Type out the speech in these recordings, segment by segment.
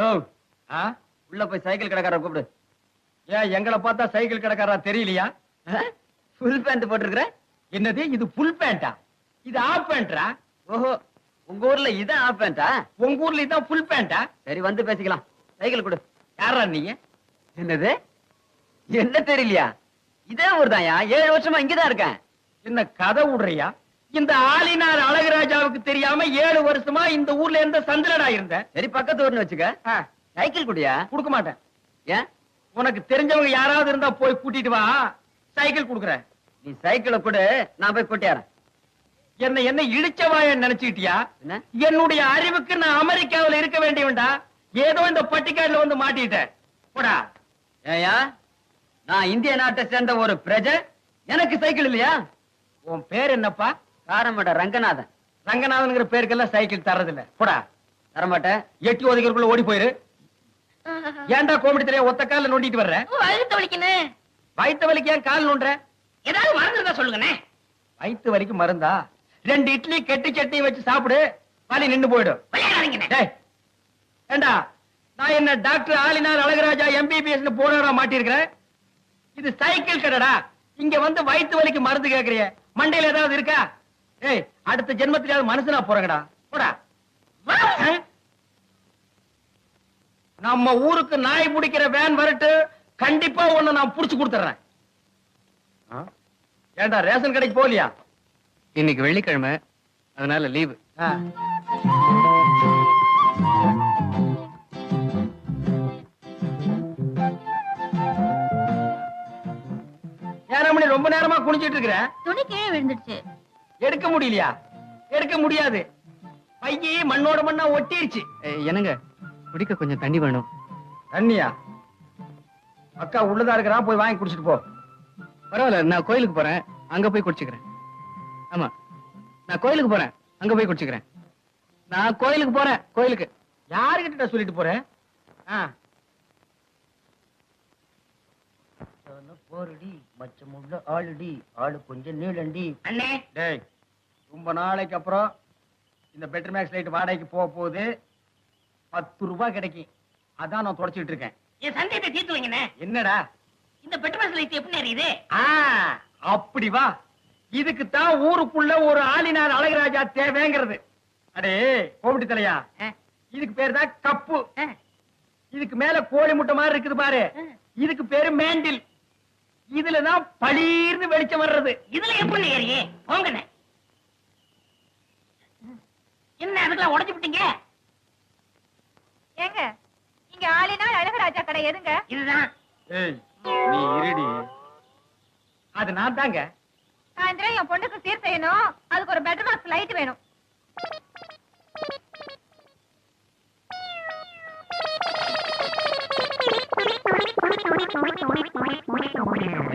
ஓ ஆ? உள்ள போய் சைக்கிள் கடைக்காரரை கூப்பிடு. ஏன் எங்களை பார்த்தா சைக்கிள் கடைக்காரா தெரியலையா? ஃபுல் பேண்ட் போட்டிருக்கிற? என்னது இது ஃபுல் பேண்டா இது ஆஃப் பேண்டா ஓஹோ உங்க ஊர்ல இதான் ஆஃப் பேண்டா உங்க ஊர்ல இதான் ஃபுல் பேண்டா சரி வந்து பேசிக்கலாம். சைக்கிள் கொடு. யாரா நீங்க என்னது? என்ன தெரியலையா? இதே ஊர் தான்யா ஏழு வருஷமா இங்கதான் இருக்கேன். என்ன கதை விடுறியா? இந்த ஆளினார் அழகுராஜாவுக்கு தெரியாம ஏழு வருஷமா இந்த ஊர்ல இருந்த சந்திரடா இருந்த சரி பக்கத்து ஊர்னு வச்சுக்க. சைக்கிள் குடியா? கொடுக்க மாட்டேன். ஏன்? உனக்கு தெரிஞ்சவங்க யாராவது இருந்தா போய் கூட்டிட்டு வா. சைக்கிள் கொடுக்குறேன். நீ சைக்கிளை கொடு நான் போய் கொட்டியாரன் என்ன என்ன இழிச்சவாய நினைச்சுக்கிட்டியா? என்ன? என்னுடைய அறிவுக்கு நான் அமெரிக்காவுல இருக்க வேண்டியவன்டா. ஏதோ இந்த பட்டிக்காடுல வந்து மாட்டிட்டேன். போடா. ஏயா நான் இந்திய நாட்டை சேர்ந்த ஒரு பிரஜை. எனக்கு சைக்கிள் இல்லையா? உன் பேர் என்னப்பா? காரமட ரங்கநாதன். ரங்கநாதன்ங்கிற பேருக்கெல்லாம் சைக்கிள் தரதில்ல போடா. தரமாட்டேன். எட்டி ஒதுக்கிறதுக்குள்ள ஓடி போயிரு. ஏன்டா கோமடி தெரியா ஒத்த கால நோண்டிட்டு வர்ற? வயிற்று வலிக்குன்னு. வயித்து வலிக்கு ஏன் கால் நோண்டுற? ஏதாவது மருந்து இருந்தா சொல்லுங்கண்ணே. வயித்து வலிக்கு மருந்தா? ரெண்டு இட்லி கெட்டி சட்னி வச்சு சாப்பிடு வலி நின்னு போயிடும். ஏண்டா நான் என்ன டாக்டர் ஆலினார் அழகராஜா எம்பிபிஎஸ் போனவரா மாட்டிருக்கிறேன் இது சைக்கிள் கடைடா. இங்க வந்து வயித்து வலிக்கு மருந்து கேக்குறிய. மண்டையில ஏதாவது இருக்கா? ஏய் அடுத்த ஜென்மத்திலாவது மனுஷனா போறங்கடா. போடா? நம்ம ஊருக்கு நாய் பிடிக்கிற வேன் வரட்டு கண்டிப்பா உன்னை நான் புடிச்சு கொடுத்துறேன். ஆ? ஏண்டா ரேஷன் கடைக்கு போலியா இன்னைக்கு வெள்ளிக்கிழமை. அதனால லீவு. ஆ. ஏன் ரமணி ரொம்ப நேரமா குனிச்சிட்டு இருக்கிற? துணி கீழே விழுந்துடுச்சு. எடுக்க முடியலையா? எடுக்க முடியாது. பையி மண்ணோட மண்ணா ஒட்டிருச்சு. என்னங்க? குடிக்க கொஞ்சம் தண்ணி வேணும். தண்ணியா? அக்கா உள்ளதா இருக்கிறான் போய் வாங்கி குடிச்சிட்டு போ. பரவாயில்ல நான் கோயிலுக்கு போறேன். அங்க போய் குடிச்சுக்கிறேன். ஆமா. நான் கோயிலுக்கு போறேன். அங்க போய் குடிச்சுக்கிறேன். நான் கோயிலுக்கு போறேன் கோயிலுக்கு. யாருகிட்ட சொல்லிட்டு போற? ஆ. போருடி மச்சமுள்ள ஆளுடி ஆளு கொஞ்சம் நீளண்டி. அண்ணே! டேய் ரொம்ப நாளைக்கு அப்புறம் இந்த பெட்டர் மேக்ஸ் லைட் வாடகைக்கு போக போகுது பத்து ரூபாய் கிடைக்கும். அதான் நான் தொடச்சிட்டு இருக்கேன். என் சந்தேகத்தை தீர்த்து வைங்கண்ணே. என்னடா? இந்த பெட்ரோல் லைட் எப்படி ஆ அப்படி வா. இதுக்கு தான் ஊருக்குள்ள ஒரு ஆளினார் அழகராஜா தேவைங்கிறது. அடே கோமிட்டி தலையா? இதுக்கு பேரு தான் கப்பு. இதுக்கு மேல கோழி முட்டை மாதிரி இருக்குது பாரு. இதுக்கு பேரு மேண்டில். இதுல தான் பளீர்னு வெளிச்சம் வர்றது. இதுல எப்படி ஏறியே? போங்கண்ணே. என்ன அதுக்கெல்லாம் உடைச்சு விட்டீங்க? ஏங்க இங்க ஆளினால் அழகராஜா கடை எதுங்க? இதுதான். ஏய் நீ இருடி. அது நான் தாங்க சாயந்தரம் என் பொண்ணுக்கு சீர் செய்யணும். அதுக்கு ஒரு பாக்ஸ் லைட் வேணும்.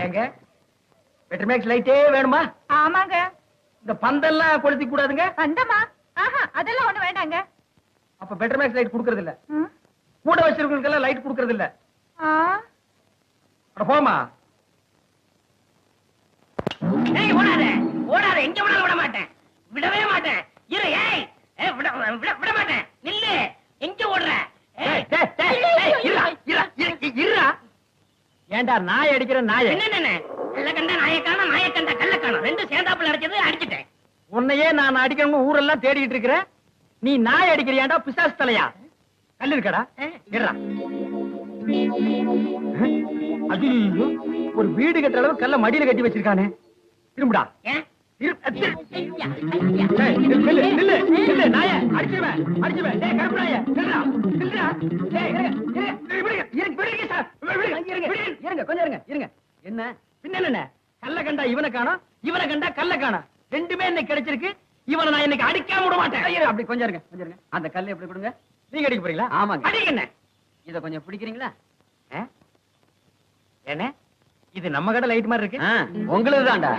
ஏங்க? பெட்டர் மேக்ஸ் லைட்டே வேணுமா? ஆமாங்க. இந்த பந்தெல்லாம் கொளுத்தி கூடாதுங்க. வந்தமா ஆஹா அதெல்லாம் ஒண்ணு வேண்டாங்க. அப்ப பெட்டர் மேக்ஸ் லைட் கொடுக்கறது இல்ல. கூட வச்சிருக்கவங்களுக்கு எல்லாம் லைட் கொடுக்கறது இல்ல போமா ஏய் ஓடாத. ஓடாத. எங்க விடாத விட மாட்டேன். விடவே மாட்டேன். இரு ஏய். ஏய், விட விட விட மாட்டேன் நில்லு எங்க ஓடுற ஏய், டேய், டேய், டேய், இருடா, இருடா, இரு, இருடா. ஏன்டா நாய் அடிக்கிற நாய. என்னென்ன கள்ள கண்ட நாயக்கான நாயக்கண்ட கள்ளக்கான ரெண்டும் சேர்ந்தாப்புல அடிச்சது அடிச்சிட்டேன். உன்னையே நான் அடிக்கணும் ஊரெல்லாம் தேடிட்டு இருக்கிறேன் நீ நாய் அடிக்கிறியாண்டா பிசாசு தலையா? கல் இருக்கடா? இருடா. ஐயோ ஒரு வீடு கட்டுற அளவு கல்ல மடியில கட்டி வச்சிருக்கானே. திரும்புடா. அடிச்சிருவேன், அடிச்சிருவேன். டேய், கருப்பு நாயே, இருங்க, இருங்க, கொஞ்சம் இருங்க, இருங்க. என்ன? பின்ன என்ன? கல்ல கண்டா இவனை காணோம் இவனை கண்டா கல்ல காணோம். ரெண்டுமே இன்னைக்கு கிடைச்சிருக்கு. இவனை நான் இன்னைக்கு அடிக்காம விட மாட்டேன். அப்படி கொஞ்சம் இருங்க கொஞ்சம் இருங்க. அந்த கல்லை எப்படி கொடுங்க? நீங்க அடிக்க போறீங்களா? ஆமாங்க. அடிங்க என்ன? இத கொஞ்சம் பிடிக்கிறீங்களா? என்ன? இது நம்ம கடை லைட் மாதிரி இருக்கு. ஆ, உங்களுதுதான்டா.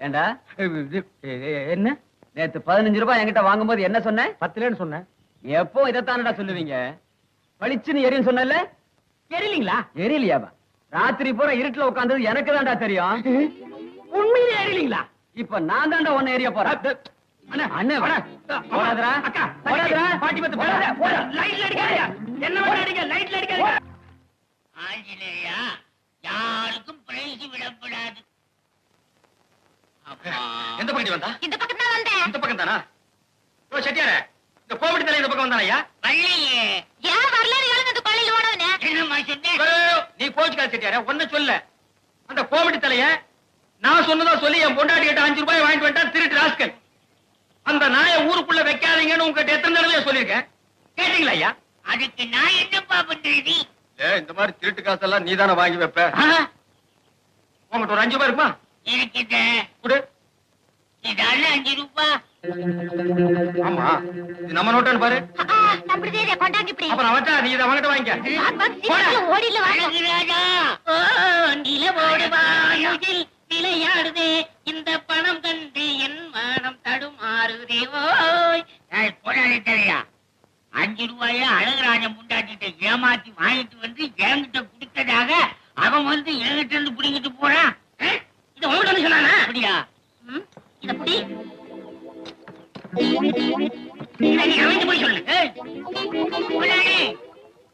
ஏண்டா? என்ன? நேத்து பதினஞ்சு ரூபாய் என்கிட்ட வாங்கும்போது என்ன சொன்னேன் பத்துலன்னு சொன்னேன். எப்போ இதைத்தானடா சொல்லுவீங்க? பளிச்சுன்னு எரியும் சொன்னல தெரியலீங்களா? எரியலையாவா ராத்திரி பூரா இருட்டுல உட்கார்ந்தது எனக்கு தான்டா தெரியும். உண்மையிலே எரியலீங்களா இப்ப நான் தான்டா ஒன்னு எரிய போறேன். ஆஞ்சநேயா யாருக்கும் பிரைஸ் விடப்படாது. அப்பா. எந்த பக்கம் வந்தா? இந்த பக்கம் தான் வந்தேன். இந்த பக்கம் தானா ஓ செட்டியார இந்த கோமடி தலை இந்த பக்கம் ஏன் நீ கோச்சுக்காத செட்டியார ஒன்ன சொல்ல. அந்த கோமடி தலைய நான் சொன்னதா சொல்லி என் பொண்டாட்டி கிட்ட அஞ்சு ரூபாய் வாங்கிட்டு வந்துட்டான் திருட்டு ராஸ்கல். அந்த நாயை ஊருக்குள்ள வைக்காதீங்கன்னு உங்ககிட்ட எத்தனை தடவை சொல்லியிருக்கேன்? கேட்டீங்களா ஐயா? அதுக்கு நான் என்னப்பா பண்றது? ஏ இந்த மாதிரி திருட்டு காசெல்லாம் நீ தானே வாங்கி வைப்ப? உங்ககிட்ட ஒரு அஞ்சு ரூபாய் இருக்குமா? இருக்குது. கொடு. இதால அஞ்சு ரூபாய் ஆமா. இது நம்ம நோட்டான்னு பாரு. கொண்டாங்க இப்படி. அப்புறம் அவன்கிட்ட நீ இதை அவன்கிட்ட வாங்கிக்க. போடா. ஓடில வாங்க. நிலவோடு விளையாடுதே. இந்த பணம் கண்டு என் மனம் தடுமாறுதே. ஓய். போடாதே தெரியா அஞ்சு ரூபாய அழகுராஜன் முண்டாட்டிட்ட ஏமாத்தி வாங்கிட்டு வந்து என்கிட்ட குடுத்ததாக அவன் வந்து என்கிட்ட இருந்து புடிங்கிட்டு போறான்? இத வந்து சொன்னானா? அப்படியா? இத புடி. சொல்லு ஏய், முதலாளி,